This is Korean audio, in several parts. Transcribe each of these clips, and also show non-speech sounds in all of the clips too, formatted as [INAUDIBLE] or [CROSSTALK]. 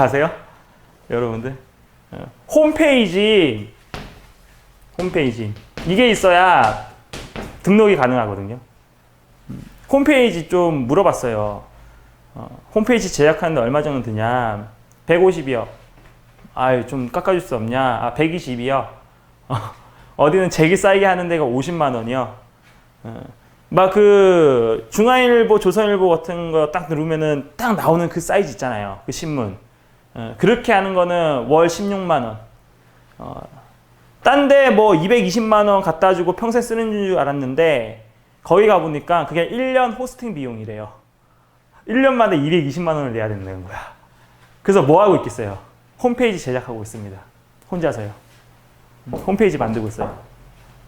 아세요? 여러분들 어, 홈페이지 홈페이지 이게 있어야 등록이 가능하거든요. 음, 홈페이지 좀 물어봤어요. 어, 홈페이지 제작하는데 얼마 정도 드냐? 150이요. 아유 좀 깎아줄 수 없냐? 아 120이요. 어 디는 제기 쌓이게 하는 데가 50만 원이요. 막그 중앙일보, 조선일보 같은 거 딱 누르면은 딱 나오는 그 사이즈 있잖아요. 그 신문. 어, 그렇게 하는 거는 월 16만 원. 어, 딴데 뭐 220만 원 갖다 주고 평생 쓰는 줄 알았는데 거기 가 보니까 그게 1년 호스팅 비용이래요. 1년마다 220만 원을 내야 된다는 거야. 그래서 뭐 하고 있겠어요? 홈페이지 제작하고 있습니다. 혼자서요. 음, 홈페이지 만들고 있어요.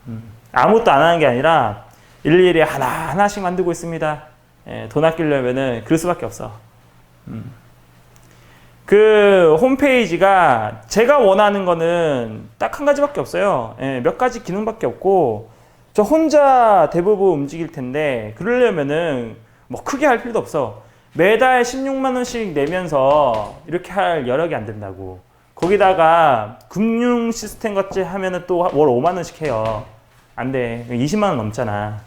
음, 아무것도 안 하는 게 아니라 일일이 하나 하나씩 만들고 있습니다. 예, 돈 아끼려면은 그럴 수밖에 없어. 음. 그 홈페이지가 제가 원하는 거는 딱 한 가지밖에 없어요. 예, 몇 가지 기능밖에 없고 저 혼자 대부분 움직일 텐데 그러려면은 뭐 크게 할 필요도 없어. 매달 16만 원씩 내면서 이렇게 할 여력이 안 된다고. 거기다가 금융 시스템 같이 하면은 또 월 5만 원씩 해요. 안 돼. 20만 원 넘잖아.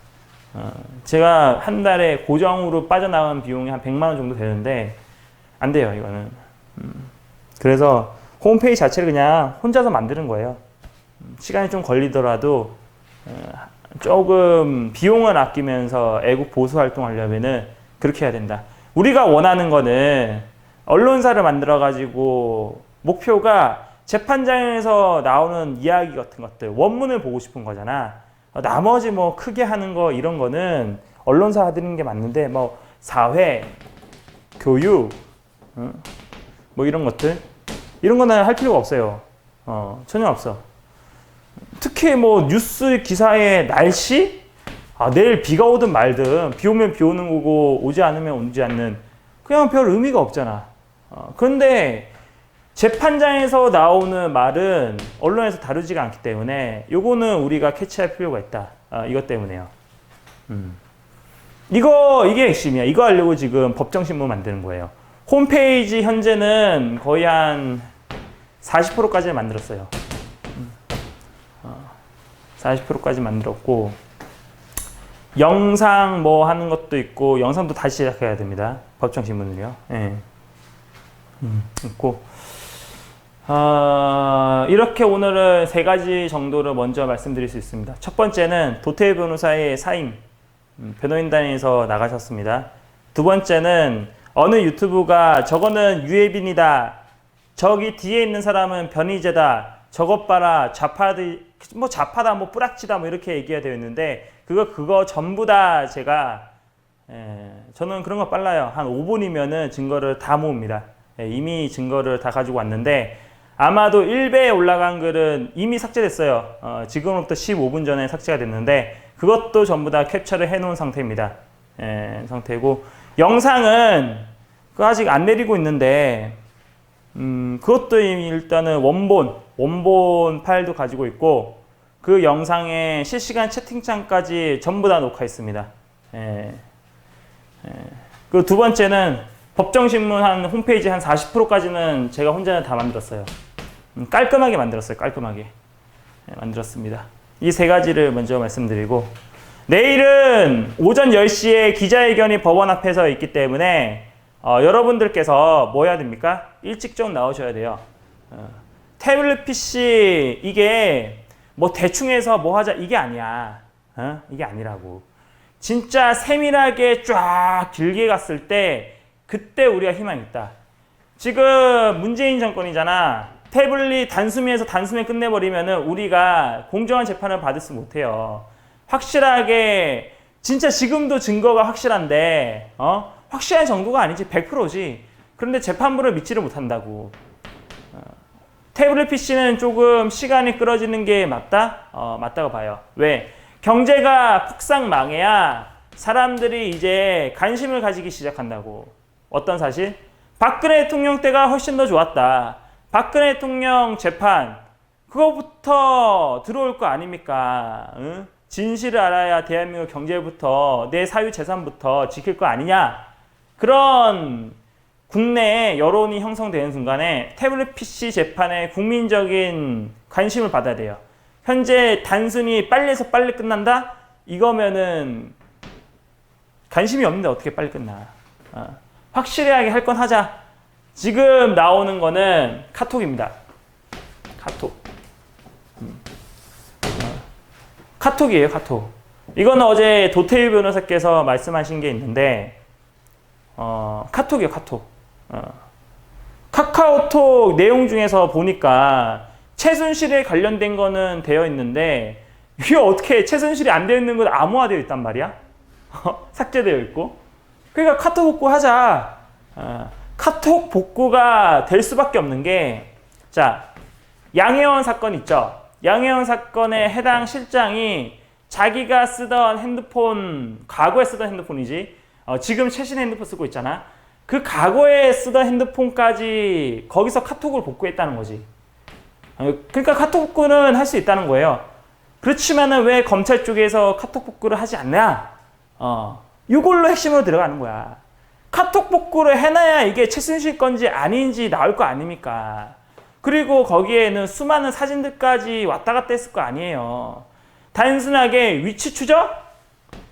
어, 제가 한 달에 고정으로 빠져나가는 비용이 한 100만 원 정도 되는데 안 돼요, 이거는. 음, 그래서 홈페이지 자체를 그냥 혼자서 만드는 거예요. 음, 시간이 좀 걸리더라도 어, 조금 비용을 아끼면서 애국 보수 활동하려면은 그렇게 해야 된다. 우리가 원하는 거는 언론사를 만들어 가지고 목표가 재판장에서 나오는 이야기 같은 것들 원문을 보고 싶은 거잖아. 어, 나머지 뭐 크게 하는 거 이런 거는 언론사 하는 게 맞는데 뭐 사회, 교육, 어, 뭐 이런 것들 이런 거는 할 필요가 없어요. 어, 전혀 없어. 특히 뭐 뉴스 기사에 날씨 아, 내일 비가 오든 말든 비 오면 비 오는 거고 오지 않으면 오지 않는 그냥 별 의미가 없잖아. 어, 그런데 재판장에서 나오는 말은 언론에서 다루지가 않기 때문에 요거는 우리가 캐치할 필요가 있다. 어, 이것 때문에요. 음. 이거 이게 핵심이야. 이거 하려고 지금 법정신문 만드는 거예요. 홈페이지 현재는 거의 한 40%까지 만들었어요. 음. 어, 40%까지 만들었고 영상 뭐 하는 것도 있고 영상도 다시 시작해야 됩니다. 법정 신문을요. 예. 음, 있고 어, 이렇게 오늘은 세 가지 정도를 먼저 말씀드릴 수 있습니다. 첫 번째는 도태일 변호사의 사임, 음, 변호인단에서 나가셨습니다. 두 번째는 어느 유튜브가 저거는 유해빈이다. 저기 뒤에 있는 사람은 변희재다. 저것 봐라. 좌파들, 뭐 좌파다, 뭐 뿌락치다, 뭐 이렇게 얘기가 되어 있는데 그거, 그거 전부 다 제가, 예, 저는 그런 거 빨라요. 한 5분이면은 증거를 다 모읍니다. 예, 이미 증거를 다 가지고 왔는데 아마도 1배에 올라간 글은 이미 삭제됐어요. 어, 지금부터 15분 전에 삭제가 됐는데 그것도 전부 다 캡처를 해놓은 상태입니다. 예, 상태고 영상은 그 아직 안 내리고 있는데 음, 그것도 일단은 원본 원본 파일도 가지고 있고 그 영상에 실시간 채팅창까지 전부 다 녹화했습니다. 예, 예. 그리고 두 번째는 법정신문 한 홈페이지 한 40%까지는 제가 혼자 다 만들었어요. 음, 깔끔하게 만들었어요. 깔끔하게 네, 만들었습니다. 이 세 가지를 먼저 말씀드리고 내일은 오전 10시에 기자회견이 법원 앞에서 있기 때문에 어, 여러분들께서 뭐 해야 됩니까? 일찍 좀 나오셔야 돼요. 어, 태블릿 PC 이게 뭐 대충 해서 뭐 하자 이게 아니야. 어? 이게 아니라고. 진짜 세밀하게 쫙 길게 갔을 때 그때 우리가 희망이 있다. 지금 문재인 정권이잖아. 태블릿 단숨에서 단숨에 끝내버리면은 우리가 공정한 재판을 받을 수 못해요. 확실하게 진짜 지금도 증거가 확실한데 어 확실한 정도가 아니지 100%지. 그런데 재판부를 믿지를 못한다고. 어, 태블릿 PC는 조금 시간이 끌어지는 게 맞다? 어, 맞다고 봐요. 왜? 경제가 폭삭 망해야 사람들이 이제 관심을 가지기 시작한다고. 어떤 사실? 박근혜 대통령 때가 훨씬 더 좋았다. 박근혜 대통령 재판 그거부터 들어올 거 아닙니까? 응? 진실을 알아야 대한민국 경제부터 내 사유 재산부터 지킬 거 아니냐? 그런 국내에 여론이 형성되는 순간에 태블릿 PC 재판에 국민적인 관심을 받아야 돼요. 현재 단순히 빨리 해서 빨리 끝난다? 이거면은 관심이 없는데 어떻게 빨리 끝나? 어, 확실하게 할 건 하자. 지금 나오는 거는 카톡입니다. 카톡. 음. 어, 카톡이에요, 카톡. 이거는 어제 도태일 변호사께서 말씀하신 게 있는데, 어, 카톡이요, 카톡. 어. 카카오톡 내용 중에서 보니까 최순실에 관련된 거는 되어 있는데, 이게 어떻게 최순실이 안 되어 있는 건 암호화되어 있단 말이야? [LAUGHS] 삭제되어 있고. 그러니까 카톡 복구 하자. 어, 카톡 복구가 될 수밖에 없는 게, 자, 양혜원 사건 있죠? 양혜원 사건에 해당 실장이 자기가 쓰던 핸드폰, 과거에 쓰던 핸드폰이지, 어, 지금 최신 핸드폰 쓰고 있잖아. 그 과거에 쓰던 핸드폰까지 거기서 카톡을 복구했다는 거지. 어, 그러니까 카톡 복구는 할 수 있다는 거예요. 그렇지만은 왜 검찰 쪽에서 카톡 복구를 하지 않냐? 어, 이걸로 핵심으로 들어가는 거야. 카톡 복구를 해놔야 이게 최순실 건지 아닌지 나올 거 아닙니까? 그리고 거기에는 수많은 사진들까지 왔다 갔다 했을 거 아니에요. 단순하게 위치 추적?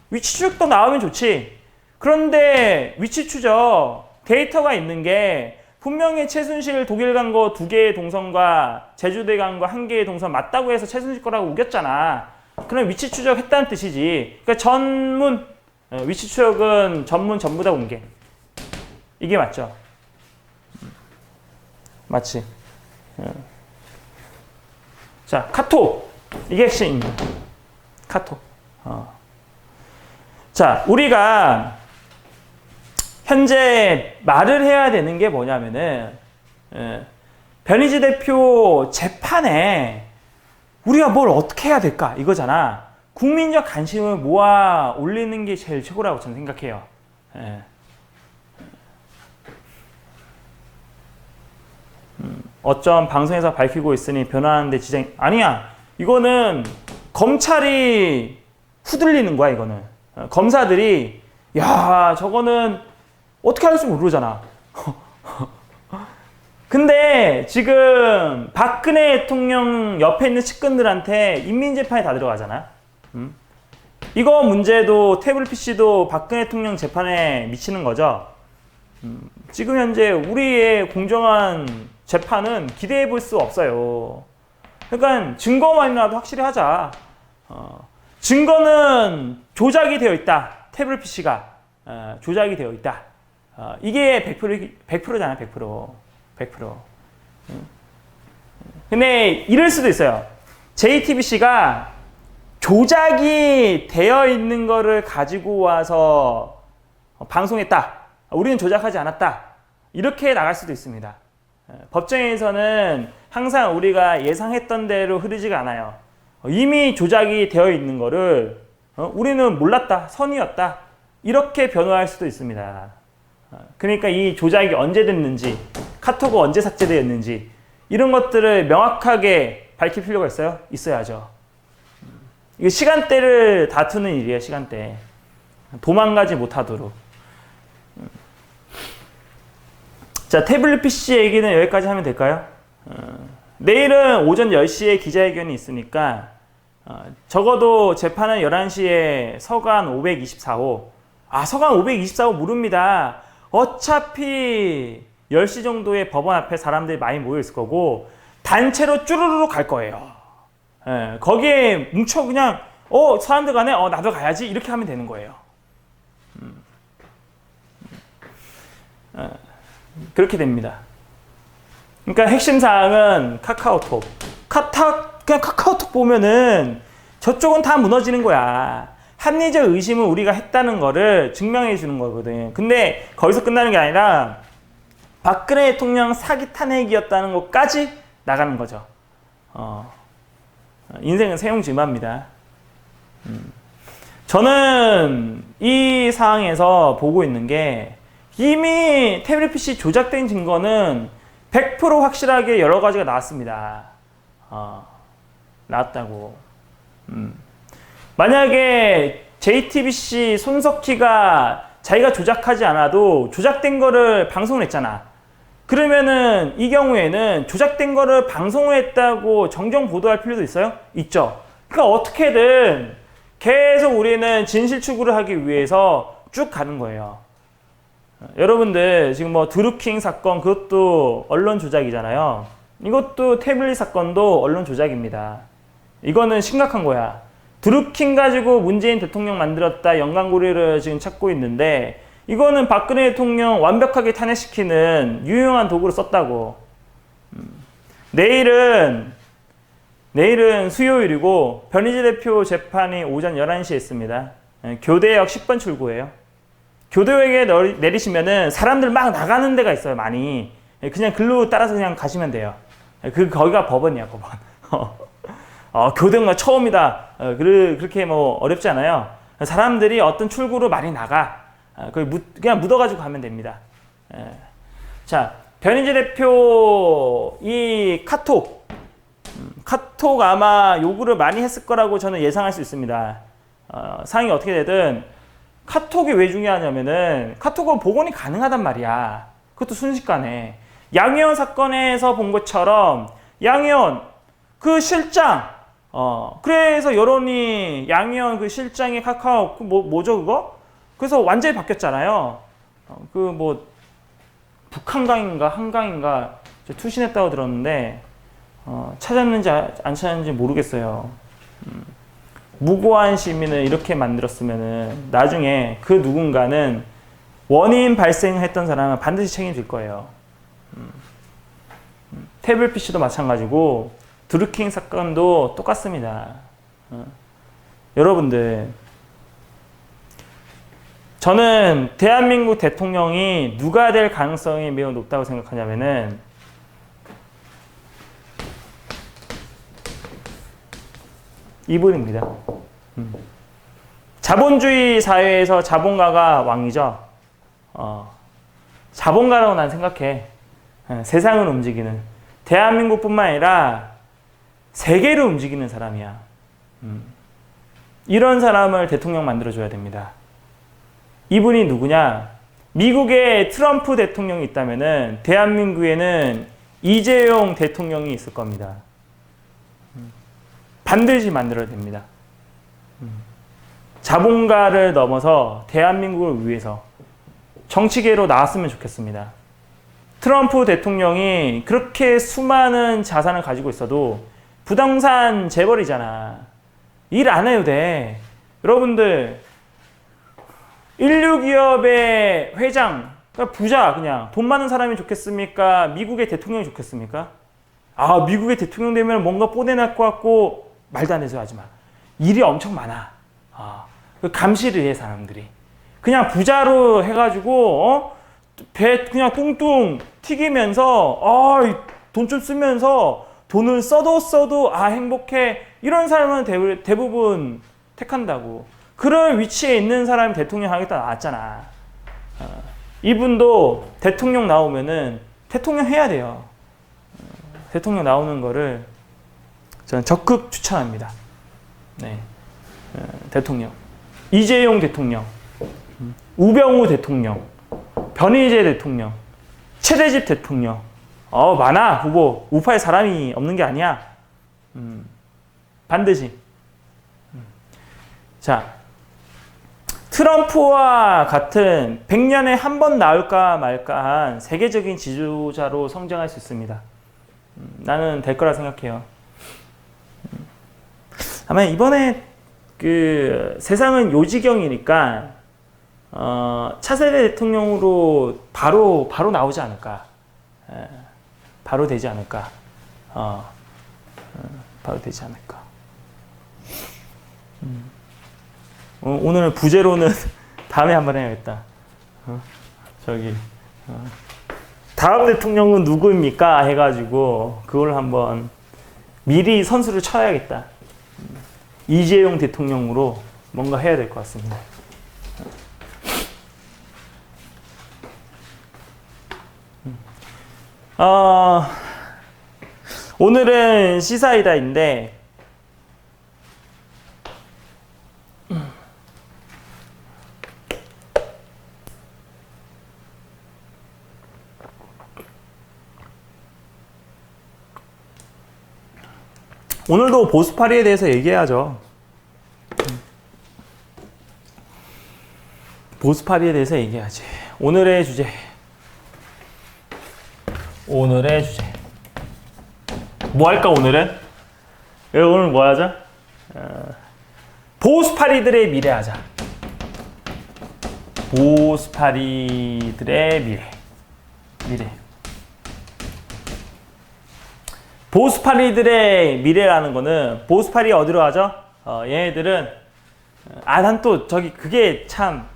위치 추적도 나오면 좋지. 그런데 위치 추적 데이터가 있는 게 분명히 최순실 독일 간 거 두 개의 동선과 제주도에 간거 한 개의 동선 맞다고 해서 최순실 거라고 우겼잖아. 그럼 위치 추적 했다는 뜻이지. 그러니까 전문 어, 위치 추적은 전문 전부 다 공개. 이게 맞죠? 맞지? 어. 자, 카톡. 이게 핵심입니다. 카톡. 어. 자, 우리가 현재 말을 해야 되는 게 뭐냐면은, 예, 변희재 대표 재판에 우리가 뭘 어떻게 해야 될까? 이거잖아. 국민적 관심을 모아 올리는 게 제일 최고라고 저는 생각해요. 예. 어쩜 방송에서 밝히고 있으니 변화하는데 지장 아니야. 이거는 검찰이 후들리는 거야. 이거는 어, 검사들이 야 저거는 어떻게 할지 모르잖아. [LAUGHS] 근데 지금 박근혜 대통령 옆에 있는 측근들한테 인민재판에 다 들어가잖아. 음? 이거 문제도 태블릿 PC도 박근혜 대통령 재판에 미치는 거죠. 음, 지금 현재 우리의 공정한 재판은 기대해 볼 수 없어요. 그러니까 증거만이라도 확실히 하자. 어, 증거는 조작이 되어 있다. 태블릿 PC가 어, 조작이 되어 있다. 어, 이게 100% 100%잖아, 100%. 100%. 응? 근데 이럴 수도 있어요. JTBC가 조작이 되어 있는 거를 가지고 와서 방송했다. 우리는 조작하지 않았다. 이렇게 나갈 수도 있습니다. 법정에서는 항상 우리가 예상했던 대로 흐르지가 않아요. 이미 조작이 되어 있는 거를 어, 우리는 몰랐다, 선이었다 이렇게 변호할 수도 있습니다. 어, 그러니까 이 조작이 언제 됐는지, 카톡이 언제 삭제되었는지 이런 것들을 명확하게 밝힐 필요가 있어요? 있어야죠. 이거 시간대를 다투는 일이에요, 시간대. 도망가지 못하도록. 자, 태블릿 PC 얘기는 여기까지 하면 될까요? 어, 내일은 오전 10시에 기자회견이 있으니까 어, 적어도 재판은 11시에 서간 524호. 아, 서간 524호 모릅니다. 어차피 10시 정도에 법원 앞에 사람들이 많이 모여 있을 거고 단체로 쭈루루루 갈 거예요. 예, 거기에 뭉쳐 그냥 어 사람들 간에 어 나도 가야지 이렇게 하면 되는 거예요. 음. 어. 그렇게 됩니다. 그러니까 핵심 사항은 카카오톡. 카타 그냥 카카오톡 보면은 저쪽은 다 무너지는 거야. 합리적 의심을 우리가 했다는 거를 증명해 주는 거거든. 근데 거기서 끝나는 게 아니라 박근혜 대통령 사기 탄핵이었다는 것까지 나가는 거죠. 어. 인생은 세용지마입니다. 음. 저는 이 상황에서 보고 있는 게 이미 태블릿 PC 조작된 증거는 100% 확실하게 여러 가지가 나왔습니다. 어, 나왔다고. 음. 만약에 JTBC 손석희가 자기가 조작하지 않아도 조작된 거를 방송을 했잖아. 그러면은 이 경우에는 조작된 거를 방송을 했다고 정정 보도할 필요도 있어요? 있죠. 그러니까 어떻게든 계속 우리는 진실 추구를 하기 위해서 쭉 가는 거예요. 여러분들 지금 뭐 드루킹 사건 그것도 언론 조작이잖아요. 이것도 태블릿 사건도 언론 조작입니다. 이거는 심각한 거야. 드루킹 가지고 문재인 대통령 만들었다 연관고리를 지금 찾고 있는데 이거는 박근혜 대통령 완벽하게 탄핵시키는 유용한 도구를 썼다고. 음. 내일은 내일은 수요일이고 변희재 대표 재판이 오전 11시에 있습니다. 예, 교대역 10번 출구예요. 교대역에 너- 내리시면은 사람들 막 나가는 데가 있어요, 많이. 예, 그냥 글로 따라서 그냥 가시면 돼요. 예, 그 거기가 법원이야, 법원. [LAUGHS] 어, 교대역가 처음이다. 어, 그, 그렇게 뭐 어렵지 않아요. 사람들이 어떤 출구로 많이 나가. 묻, 그냥 묻어가지고 가면 됩니다. 예. 자, 변희재 대표 이 카톡, 음, 카톡 아마 요구를 많이 했을 거라고 저는 예상할 수 있습니다. 어, 상황이 어떻게 되든 카톡이 왜 중요하냐면은 카톡은 복원이 가능하단 말이야. 그것도 순식간에 양희원 사건에서 본 것처럼 양희원 그 실장 어 그래서 여론이 양희원 그 실장의 카카오 그 뭐 뭐죠 그거? 그래서 완전히 바뀌었잖아요. 어, 그뭐 북한강인가 한강인가 저 투신했다고 들었는데 어, 찾았는지 아- 안 찾았는지 모르겠어요. 음, 무고한 시민을 이렇게 만들었으면은 나중에 그 누군가는 원인 발생했던 사람은 반드시 책임질 거예요. 음, 음, 태블 PC도 마찬가지고 드루킹 사건도 똑같습니다. 어. 여러분들 저는 대한민국 대통령이 누가 될 가능성이 매우 높다고 생각하냐면은 이분입니다. 음. 자본주의 사회에서 자본가가 왕이죠. 어, 자본가라고 난 생각해. 예, 세상을 움직이는 대한민국뿐만 아니라 세계를 움직이는 사람이야. 음. 이런 사람을 대통령 만들어줘야 됩니다. 이분이 누구냐? 미국에 트럼프 대통령이 있다면은 대한민국에는 이재용 대통령이 있을 겁니다. 음. 반드시 만들어야 됩니다. 음. 자본가를 넘어서 대한민국을 위해서 정치계로 나왔으면 좋겠습니다. 트럼프 대통령이 그렇게 수많은 자산을 가지고 있어도 부동산 재벌이잖아. 일 안 해도 돼. 여러분들, 인류 기업의 회장, 그러니까 부자 그냥 돈 많은 사람이 좋겠습니까? 미국의 대통령이 좋겠습니까? 아 미국의 대통령 되면 뭔가 뽀대날 것 같고 말도 안 되죠 하지 마. 일이 엄청 많아. 아, 그 감시를 해 사람들이. 그냥 부자로 해가지고 어? 배 그냥 뚱뚱 튀기면서 아돈 좀 쓰면서 돈을 써도 써도 아 행복해 이런 사람은 대, 대부 분 택한다고. 그런 위치에 있는 사람이 대통령 하겠다 나왔잖아. 어, 이분도 대통령 나오면은 대통령 해야 돼요. 어, 대통령 나오는 거를 저는 적극 추천합니다. 네, 어, 대통령 이재용 대통령, 음, 우병우 대통령, 변희재 대통령, 최대집 대통령. 어 많아 후보 우파에 사람이 없는 게 아니야. 음, 반드시. 음. 자 트럼프와 같은 100년에 한 번 나올까 말까 한 세계적인 지도자로 성장할 수 있습니다. 음, 나는 될 거라 생각해요. 음, 아마 이번에 그 세상은 요지경이니까 어, 차세대 대통령으로 바로 바로 나오지 않을까. 에, 바로 되지 않을까. 어, 어, 바로 되지 않을까. 음. 어, 오늘 부제로는 [LAUGHS] 다음에 한번 해야겠다. 어? 저기 어. 다음 대통령은 누구입니까? 해가지고 그걸 한번 미리 선수를 쳐야겠다. 음. 이재용 대통령으로 뭔가 해야 될 것 같습니다. 음. 어, 오늘은 시사이다인데 오늘도 보수파리에 대해서 얘기해야죠. 보수파리에 대해서 얘기해야지. 오늘의 주제. 오늘의 주제. 뭐 할까 오늘은? 예, 오늘 뭐 하자? 어, 보수파리들의 미래 하자. 보수파리들의 미래. 미래. 보수파리들의 미래라는 거는 보수파리 어디로 가죠? 어, 얘네들은 아 난 또 저기 그게 참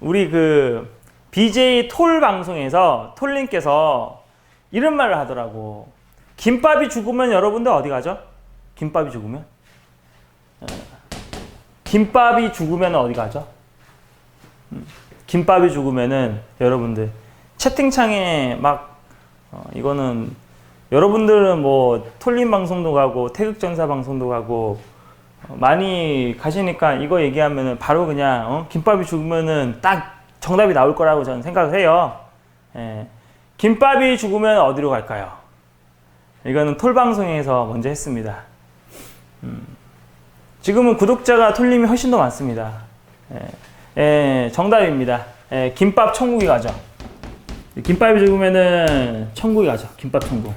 우리 그 BJ 톨 방송에서 톨님께서 이런 말을 하더라고. 김밥이 죽으면 여러분들 어디 가죠? 김밥이 죽으면? 어, 김밥이 죽으면 어디 가죠? 음, 김밥이 죽으면은 여러분들 채팅창에 막 어, 이거는 여러분들은 뭐 톨림 방송도 가고 태극전사 방송도 가고 어, 많이 가시니까 이거 얘기하면은 바로 그냥 어? 김밥이 죽으면은 딱 정답이 나올 거라고 저는 생각을 해요. 예. 김밥이 죽으면 어디로 갈까요? 이거는 톨 방송에서 먼저 했습니다. 음. 지금은 구독자가 톨림이 훨씬 더 많습니다. 예. 예, 정답입니다. 예, 김밥 천국이 가죠. 김밥이 죽으면은 천국이 가죠. 김밥 천국.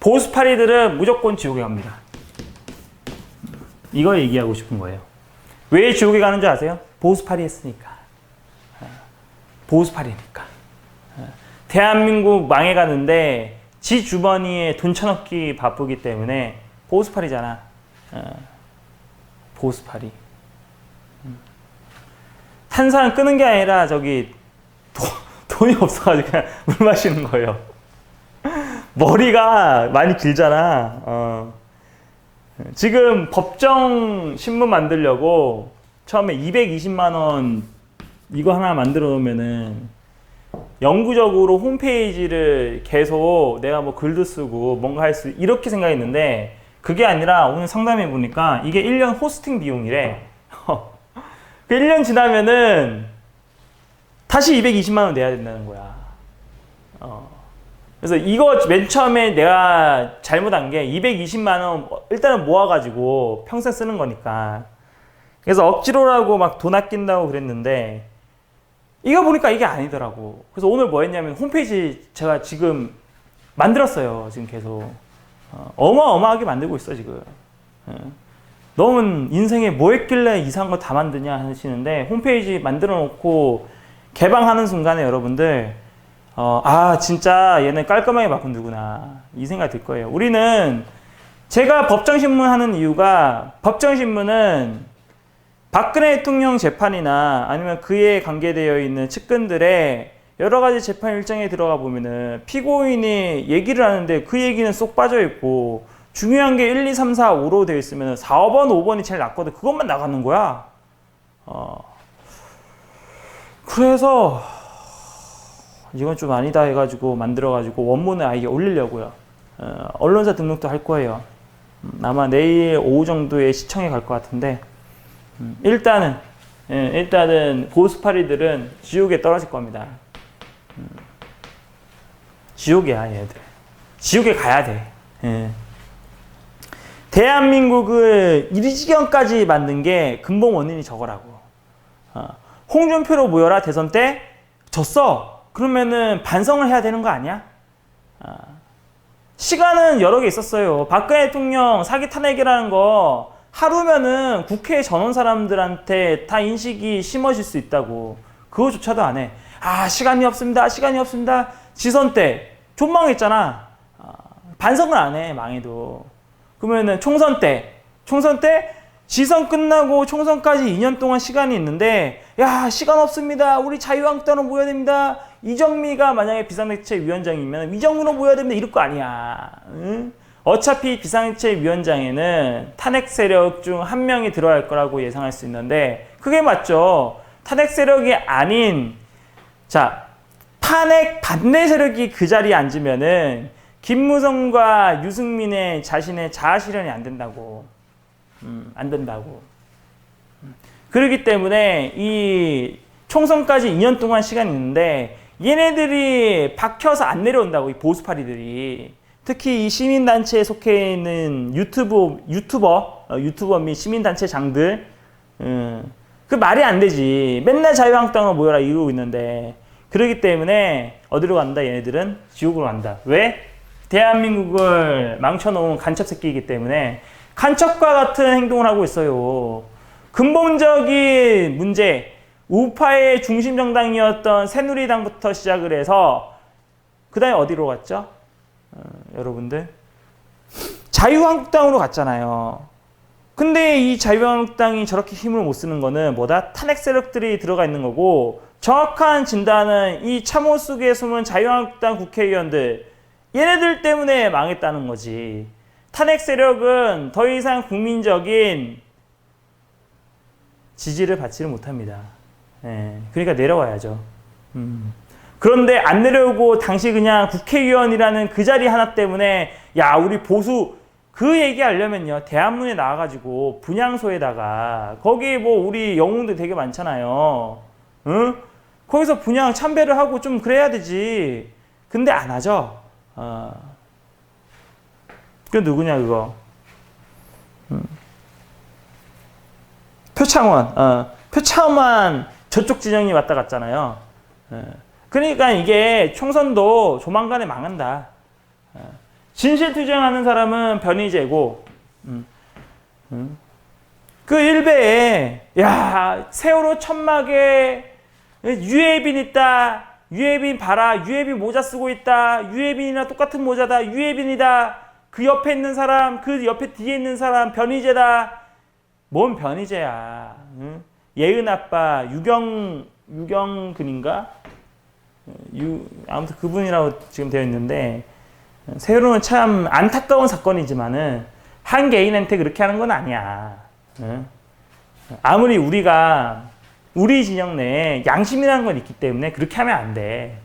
보수파리들은 무조건 지옥에 갑니다. 이거 얘기하고 싶은 거예요. 왜 지옥에 가는 줄 아세요? 보수파리 했으니까. 아, 보수파리니까. 아, 대한민국 망해가는데 지 주머니에 돈 쳐넣기 바쁘기 때문에 보수파리잖아. 아, 보수파리. 음. 탄산 끄는 게 아니라 저기 도, 돈이 없어가지고 그냥 [LAUGHS] 물 마시는 거예요. 머리가 많이 길잖아. 어. 지금 법정 신문 만들려고 처음에 220만 원 이거 하나 만들어 놓으면은 영구적으로 홈페이지를 계속 내가 뭐 글도 쓰고 뭔가 할 수 이렇게 생각했는데 그게 아니라 오늘 상담해 보니까 이게 1년 호스팅 비용이래. [LAUGHS] 그 1년 지나면은 다시 220만 원 내야 된다는 거야. 어. 그래서 이거 맨 처음에 내가 잘못한 게 220만 원 일단은 모아가지고 평생 쓰는 거니까. 그래서 억지로라고 막 돈 아낀다고 그랬는데 이거 보니까 이게 아니더라고. 그래서 오늘 뭐 했냐면 홈페이지 제가 지금 만들었어요. 지금 계속. 어, 어마어마하게 만들고 있어 지금. 어. 너는 인생에 뭐 했길래 이상한 거 다 만드냐 하시는데 홈페이지 만들어 놓고 개방하는 순간에 여러분들 어, 아 진짜 얘는 깔끔하게 바꾼 누구나 이 생각이 들 거예요. 우리는 제가 법정신문 하는 이유가 법정신문은 박근혜 대통령 재판이나 아니면 그에 관계되어 있는 측근들의 여러 가지 재판 일정에 들어가 보면은 피고인이 얘기를 하는데 그 얘기는 쏙 빠져 있고 중요한 게 1, 2, 3, 4, 5로 되어 있으면 4, 5번, 5번이 제일 낫거든. 그것만 나가는 거야. 어. 그래서 이건 좀 아니다 해가지고 만들어가지고 원문을 아예 올리려고요. 어, 언론사 등록도 할 거예요. 음, 아마 내일 오후 정도에 시청에 갈 것 같은데 음, 일단은 예, 일단은 보수파리들은 지옥에 떨어질 겁니다. 음, 지옥이야 얘들. 지옥에 가야 돼. 예. 대한민국을 이 지경까지 만든 게 근본 원인이 저거라고. 어, 홍준표로 모여라 대선 때 졌어. 그러면은 반성을 해야 되는 거 아니야? 어, 시간은 여러 개 있었어요. 박근혜 대통령 사기 탄핵이라는 거 하루면은 국회 전원 사람들한테 다 인식이 심어질 수 있다고. 그거조차도 안 해. 아, 시간이 없습니다. 시간이 없습니다. 지선 때 존망했잖아. 어, 반성을 안 해, 망해도. 그러면은 총선 때, 총선 때 지선 끝나고 총선까지 2년 동안 시간이 있는데, 야, 시간 없습니다. 우리 자유한국당으로 모여야 됩니다. 이정미가 만약에 비상대책 위원장이면 이정미로 모여야 됩니다. 이럴 거 아니야. 응? 어차피 비상대책 위원장에는 탄핵 세력 중 한 명이 들어갈 거라고 예상할 수 있는데, 그게 맞죠. 탄핵 세력이 아닌, 자, 탄핵 반대 세력이 그 자리에 앉으면은 김무성과 유승민의 자신의 자아 실현이 안 된다고. 음, 안 된다고. 음. 그렇기 때문에 이 총선까지 2년 동안 시간이 있는데 얘네들이 박혀서 안 내려온다고 이 보수파리들이 특히 이 시민단체에 속해 있는 유튜브, 유튜버, 어, 유튜버 및 시민단체 장들, 음, 그 말이 안 되지. 맨날 자유한국당을 모여라 이러고 있는데. 그러기 때문에 어디로 간다? 얘네들은 지옥으로 간다. 왜? 대한민국을 망쳐놓은 간첩 새끼이기 때문에 간첩과 같은 행동을 하고 있어요. 근본적인 문제, 우파의 중심 정당이었던 새누리당부터 시작을 해서 그 다음에 어디로 갔죠? 어, 여러분들 자유한국당으로 갔잖아요. 근데 이 자유한국당이 저렇게 힘을 못 쓰는 거는 뭐다? 탄핵 세력들이 들어가 있는 거고 정확한 진단은 이 참호 속에 숨은 자유한국당 국회의원들 얘네들 때문에 망했다는 거지. 탄핵 세력은 더 이상 국민적인 지지를 받지를 못합니다. 예, 그러니까 내려와야죠. 음. 그런데 안 내려오고 당시 그냥 국회의원이라는 그 자리 하나 때문에 야 우리 보수 그 얘기하려면요 대한문에 나와가지고 분향소에다가 거기 뭐 우리 영웅들 되게 많잖아요. 응? 거기서 분양 참배를 하고 좀 그래야 되지. 근데 안 하죠. 어. 그 누구냐 그거. 음. 표창원. 어. 표창원 저쪽 진영이 왔다 갔잖아요. 예. 그러니까 이게 총선도 조만간에 망한다. 예. 진실 투쟁하는 사람은 변희재고, 음. 음. 그 일베에 야 세월호 천막에 유해빈 있다. 유해빈 봐라. 유해빈 모자 쓰고 있다. 유해빈이랑 똑같은 모자다. 유해빈이다. 그 옆에 있는 사람, 그 옆에 뒤에 있는 사람 변희재다. 뭔 변희재야? 응? 예은 아빠 유경 유경근인가? 유 아무튼 그분이라고 지금 되어 있는데 세월호는 참 안타까운 사건이지만은 한 개인한테 그렇게 하는 건 아니야. 응? 아무리 우리가 우리 진영 내에 양심이라는 건 있기 때문에 그렇게 하면 안 돼.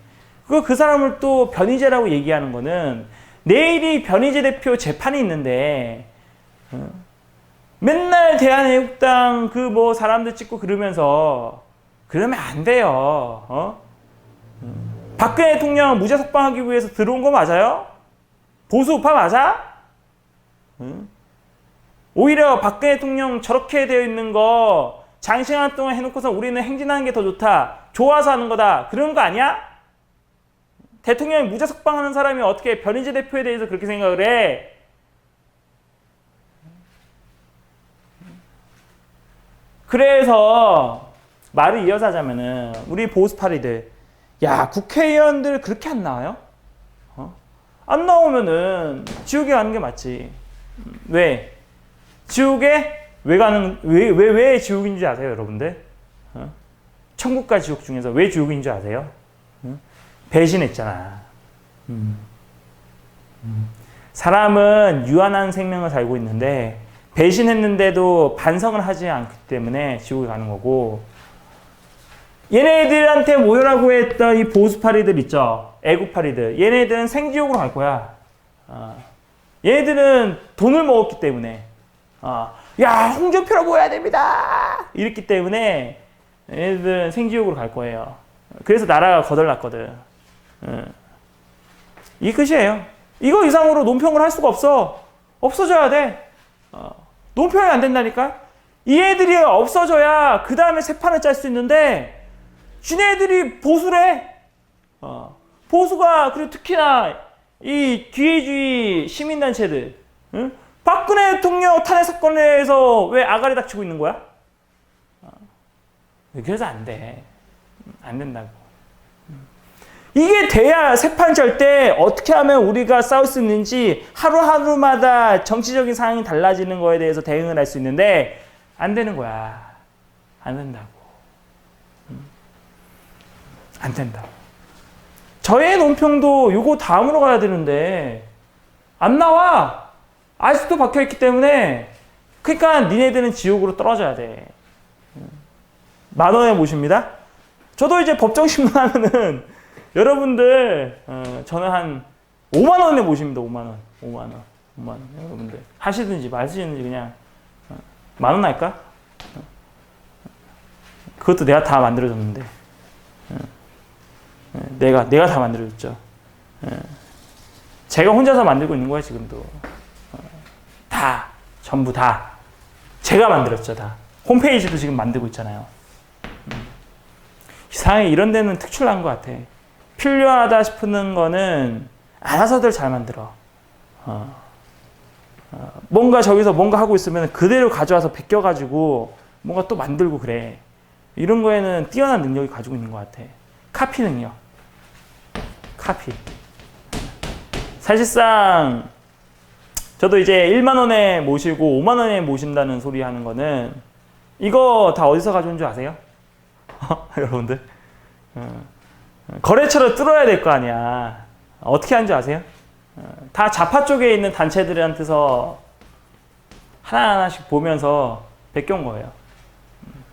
그, 그 사람을 또 변희재라고 얘기하는 거는 내일이 변희재 대표 재판이 있는데, 어? 맨날 대한애국당 그 뭐 사람들 찍고 그러면서 그러면 안 돼요. 어? 음. 박근혜 대통령 무죄 석방하기 위해서 들어온 거 맞아요? 보수 우파 맞아? 음. 오히려 박근혜 대통령 저렇게 되어 있는 거 장시간 동안 해놓고서 우리는 행진하는 게 더 좋다. 좋아서 하는 거다. 그런 거 아니야? 대통령이 무죄 석방하는 사람이 어떻게 변희재 대표에 대해서 그렇게 생각을 해? 그래서 말을 이어서 하자면은 우리 보수파리들 야 국회의원들 그렇게 안 나와요? 어? 안 나오면은 지옥에 가는 게 맞지. 왜? 지옥에 왜 가는 왜 왜 왜 지옥인 줄 아세요, 여러분들? 어? 천국과 지옥 중에서 왜 지옥인 줄 아세요? 어? 배신했잖아. 음. 음. 사람은 유한한 생명을 살고 있는데 배신했는데도 반성을 하지 않기 때문에 지옥에 가는 거고 얘네들한테 모여라고 했던 이 보수파리들 있죠. 애국파리들. 얘네들은 생지옥으로 갈 거야. 어. 얘네들은 돈을 먹었기 때문에 어. 야 홍준표로 모여야 됩니다. 이랬기 때문에 얘네들은 생지옥으로 갈 거예요. 그래서 나라가 거덜났거든. 어. 이 끝이에요. 이거 이상으로 논평을 할 수가 없어. 없어져야 돼. 어. 논평이 안 된다니까? 이 애들이 없어져야 그 다음에 새 판을 짤 수 있는데 지네들이 보수래. 어. 보수가 그리고 특히나 이 기회주의 시민단체들 응? 박근혜 대통령 탄핵 사건에서 왜 아가리 닥치고 있는 거야? 어. 그래서 안 돼. 안 된다고. 이게 돼야 세판 짤때 어떻게 하면 우리가 싸울 수 있는지 하루하루마다 정치적인 상황이 달라지는 거에 대해서 대응을 할 수 있는데 안 되는 거야. 안 된다고. 안 된다고. 저의 논평도 요거 다음으로 가야 되는데 안 나와. 아직도 박혀 있기 때문에 그러니까 니네들은 지옥으로 떨어져야 돼. 만 원에 모십니다. 저도 이제 법정 신문 하면은 여러분들 어, 저는 한 5만 원에 모십니다. 5만 원. 5만 원. 5만 원. 여러분들 하시든지 마시든지 그냥 어, 만원 할까? 어. 그것도 내가 다 만들어줬는데 내가 내가 다 만들어줬죠. 어. 제가 혼자서 만들고 있는 거예요 지금도 어, 다 전부 다 제가 만들었죠 다 홈페이지도 지금 만들고 있잖아요 음. 이상하게 이런 데는 특출난 것 같아 필요하다 싶은 거는 알아서들 잘 만들어. 어. 어, 뭔가 저기서 뭔가 하고 있으면 그대로 가져와서 베껴가지고 뭔가 또 만들고 그래. 이런 거에는 뛰어난 능력이 가지고 있는 것 같아. 카피 능력. 카피. 사실상 저도 이제 1만 원에 모시고 5만 원에 모신다는 소리 하는 거는 이거 다 어디서 가져온 줄 아세요? [LAUGHS] 여러분들? 어, 거래처를 뚫어야 될 거 아니야 어떻게 하는 줄 아세요? 어, 다 자파 쪽에 있는 단체들한테서 하나하나씩 보면서 베껴온 거예요 음,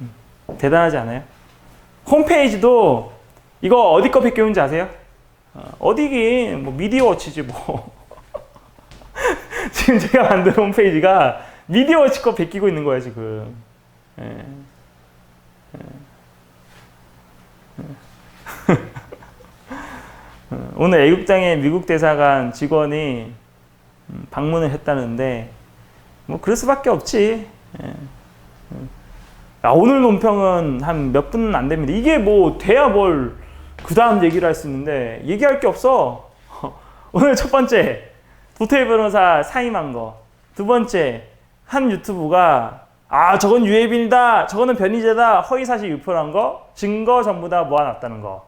음, 대단하지 않아요? 홈페이지도 이거 어디 거 베껴온지 아세요? 어, 디긴 뭐 미디어워치지 뭐 [LAUGHS] 지금 제가 만든 홈페이지가 미디어워치 거 베끼고 있는 거야 지금 예. 예. 오늘 애국장에 미국 대사관 직원이 음, 방문을 했다는데 뭐 그럴 수밖에 없지 예. 아, 오늘 논평은 한 몇 분 안 됩니다. 이게 뭐 돼야 뭘 그 다음 얘기를 할 수 있는데 얘기할 게 없어. [LAUGHS] 오늘 첫 번째 도태일 변호사 사임한 거. 두 번째 한 유튜브가 아 저건 유해빈이다. 저거는 변희재다. 허위사실 유포한 거. 증거 전부 다 모아놨다는 거.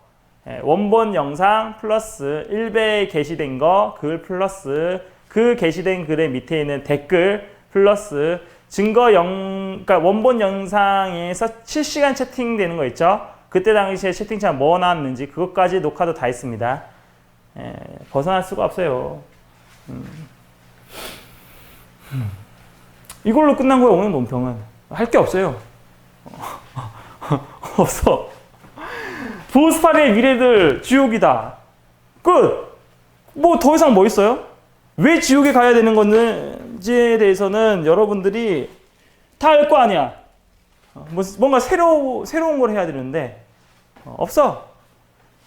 예, 원본 영상 플러스 1배 게시된 거, 글 플러스 그 게시된 글의 밑에 있는 댓글 플러스 증거 영, 그러니까 원본 영상에서 실시간 채팅되는 거 있죠? 그때 당시에 채팅창 뭐 나왔는지 그것까지 녹화도 다 있습니다. 예, 벗어날 수가 없어요. 음. 음. 이걸로 끝난 거예요, 오늘 논평은. 할 게 없어요. [LAUGHS] 없어. 보스파리의 미래들 지옥이다. 끝! 뭐 더 이상 뭐 있어요? 왜 지옥에 가야 되는 건지에 대해서는 여러분들이 다 알 거 아니야. 어, 뭐, 뭔가 새로, 새로운 걸 해야 되는데, 어, 없어.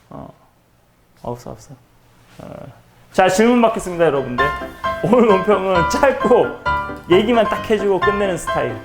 어, 없어, 없어. 어. 자, 질문 받겠습니다, 여러분들. 오늘 논평은 짧고, 얘기만 딱 해주고 끝내는 스타일.